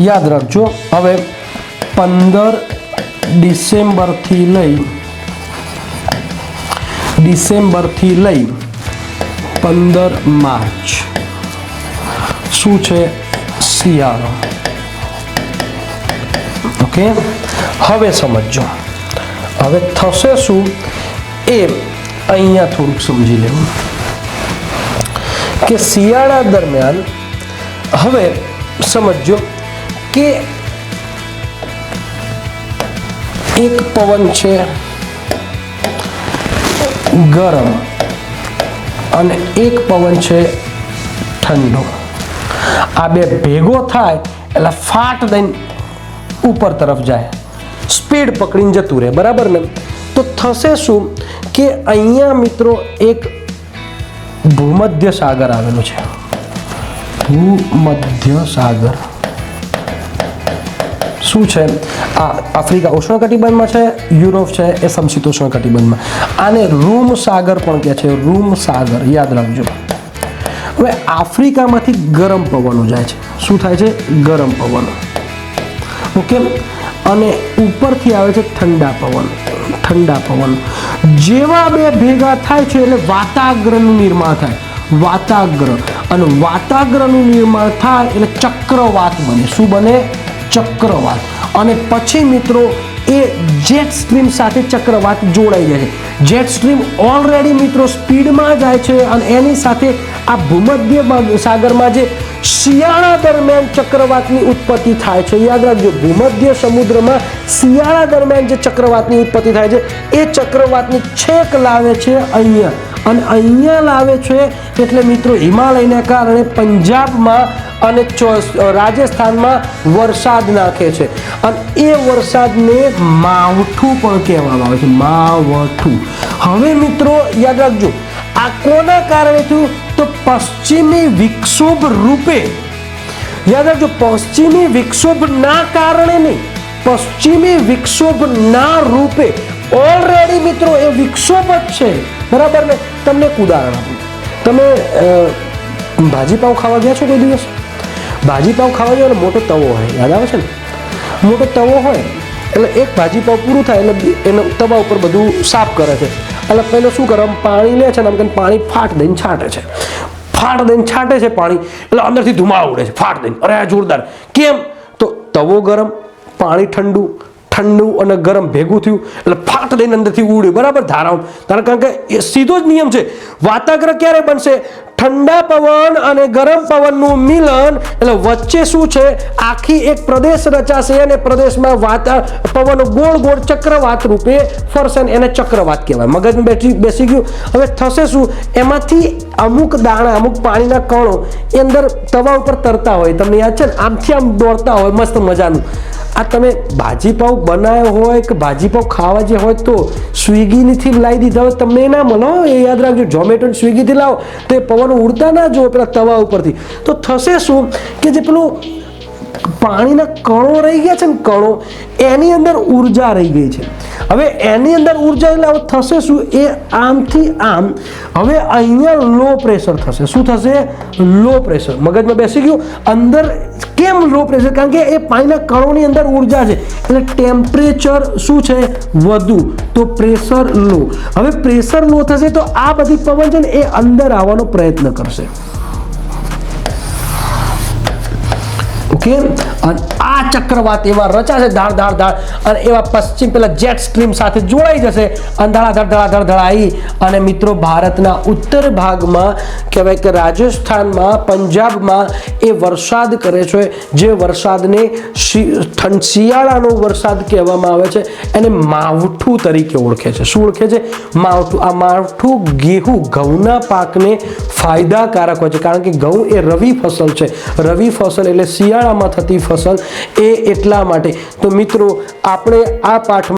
યાદ રાખજો. હવે પંદર ડિસેમ્બરથી લઈ ડિસેમ્બરથી લઈ પંદર માર્ચ શું છે? શિયાળો. ઓકે? હવે સમજો હવે થશે શું? એ અહીંયા થોડુંક સમજી લેવું. કે શિયાળા દરમિયાન, હવે સમજો કે એક પવન છે ગરમ અને એક પવન છે ઠંડો. આ બે ભેગો થાય એટલે ફાટ દઈને ઉપર તરફ જાય. સ્પીડ પકડીને જતું રહે, બરાબર ને? તો થશે શું કે અહીંયા મિત્રો એક ભૂમધ્ય સાગર આવેલો છે. ભૂમધ્ય સાગર. શું છે? આ આફ્રિકા ઉષ્ણકટિબંધમાં છે, યુરોપ છે, એ સમશીતોષ્ણ કટિબંધમાં આને રૂમ સાગર પણ કહે છે, રૂમ સાગર, યાદ રાખજો. હવે આફ્રિકામાંથી ગરમ પવનો જાય છે. શું થાય છે? ગરમ પવનો. ઓકે? અને ઉપરથી આવે છે ઠંડા પવન ઠંડા પવન. જેવા બે ભેગા થાય છે, એટલે વાતાગ્રહનું નિર્માણ થાય. વાતાગ્રહ અને વાતાગ્રહનું નિર્માણ થાય, એટલે ચક્રવાત બને. શું બને? ચક્રવાત. અને પછી મિત્રો, એ જેટ સ્ટ્રીમ સાથે ચક્રવાત જોડાઈ જાય છે. જેટ સ્ટ્રીમ ઓલરેડી મિત્રો સ્પીડમાં જાય છે અને એની સાથે આ ભૂમધ્ય સાગરમાં જે શિયાળા દરમિયાન ચક્રવાતની ઉત્પત્તિ થાય છે, યાદ રાખજો, ભૂમધ્ય સમુદ્રમાં શિયાળા દરમિયાન જે ચક્રવાતની ઉત્પત્તિ થાય છે, એ ચક્રવાતની છેક લાવે છે અહીંયા. અને અહીંયા લાવે છે એટલે મિત્રો હિમાલયના કારણે પંજાબમાં અને રાજસ્થાનમાં વરસાદ નાખે છે. અને એ વરસાદને માવઠું પણ કહેવામાં આવે છે. માવઠું. હવે મિત્રો, યાદ રાખજો, આ કોના કારણે થયું? તો પશ્ચિમી વિક્ષોભ રૂપે. યાદ રાખજો, પશ્ચિમી વિક્ષોભના કારણે નહીં, પશ્ચિમી વિક્ષોભના રૂપે. ઓલરેડી મિત્રો, એ વિક્ષોભ જ છે. બરાબર ને? તમને એક ઉદાહરણ આપું. તમે ભાજીપાઉં ખાવા ગયા છો કોઈ દિવસ? ભાજી પાઉં ખાવા જાવ ને મોટો તવો હોય, યાદ આવે છે ને? મોટો તવો હોય, એટલે એક ભાજી પાઉં પૂરું થાય એટલે એને તવા ઉપર બધું સાફ કરે છે. એટલે પહેલાં શું કરે પાણી લે છે ને, આમ કરીને પાણી ફાટ દઈને છાંટે છે. ફાટ દઈને છાંટે છે પાણી, એટલે અંદરથી ધુમા ઉડે છે, ફાટ દઈને. અરે આ જોરદાર. કેમ? તો તવો ગરમ, પાણી ઠંડુ ઠંડુ અને ગરમ ભેગું થયું એટલે ફાટ લઈને અંદરથી ઉડ્યું. બરાબર? ધારાઓ. કારણ કે એ સીધો જ નિયમ છે. વાતાગ્રહ ક્યારે બનશે? ઠંડા પવન અને ગરમ પવનનું મિલન. એટલે વચ્ચે શું છે? આખી એક પ્રદેશ રચાશે અને પ્રદેશમાં વાતા, પવન ગોળ ગોળ ચક્રવાત રૂપે ફરશે એને ચક્રવાત કહેવાય. મગજમાં બેઠી, બેસી ગયું. હવે થશે શું? એમાંથી અમુક દાણા, અમુક પાણીના કણો એ અંદર તવા ઉપર તરતા હોય. તમને યાદ છે ને? આમથી આમ દોડતા હોય. મસ્ત મજાનું. આ તમે ભાજીપાવ બનાવ્યો હોય કે ભાજીપાવ ખાવા જે હોય તો સ્વિગીથી લાવી દીધા હોય, તમને ના મળો એ યાદ રાખજો. ઝોમેટો સ્વિગીથી લાવો, તો એ પવન ઉડતા ના જો પેલા તવા ઉપરથી. તો થશે શું? કે જે પેલું પાણીના કણો રહી ગયા છે ને કણો, એની અંદર ઊર્જા રહી ગઈ છે. હવે એની અંદર ઊર્જા એટલે હવે થશે શું? એ આમથી આમ. હવે અહીંયા લો પ્રેશર થશે. શું થશે? લો પ્રેશર મગજમાં બેસી ગયું? અંદર કેમ લો પ્રેશર કારણ કે એ પાણીના કણોની અંદર ઊર્જા છે. એટલે ટેમ્પરેચર શું છે? વધુ. તો પ્રેશર લો હવે પ્રેશર લો થશે તો આ બધી પવન છે ને એ અંદર આવવાનો પ્રયત્ન કરશે. ઓકે અને આ ચક્રવાત એવા રચાશે ધાર ધાર ધાર, અને એવા પશ્ચિમ પેલા જેટ સ્ટ્રીમ સાથે જોડાઈ જશે. અને ધડાધડ ધડાધડ ધડાઈ અને મિત્રો, ભારતના ઉત્તર ભાગમાં કહેવાય કે રાજસ્થાનમાં, પંજાબમાં એ વરસાદ કરે છે. જે વરસાદને શિયાળાનો વરસાદ કહેવામાં આવે છે. એને માવઠું તરીકે ઓળખે છે. શું ઓળખે છે? માવઠું. આ માવઠું ગેહું ઘઉંના પાકને ફાયદાકારક હોય છે. કારણ કે ઘઉં એ રવિ ફસલ છે. રવિ ફસલ એટલે શિયાળામાં થતી ફસલ એ એટલા માટે. તો મિત્રો આપણે આ પાઠમાં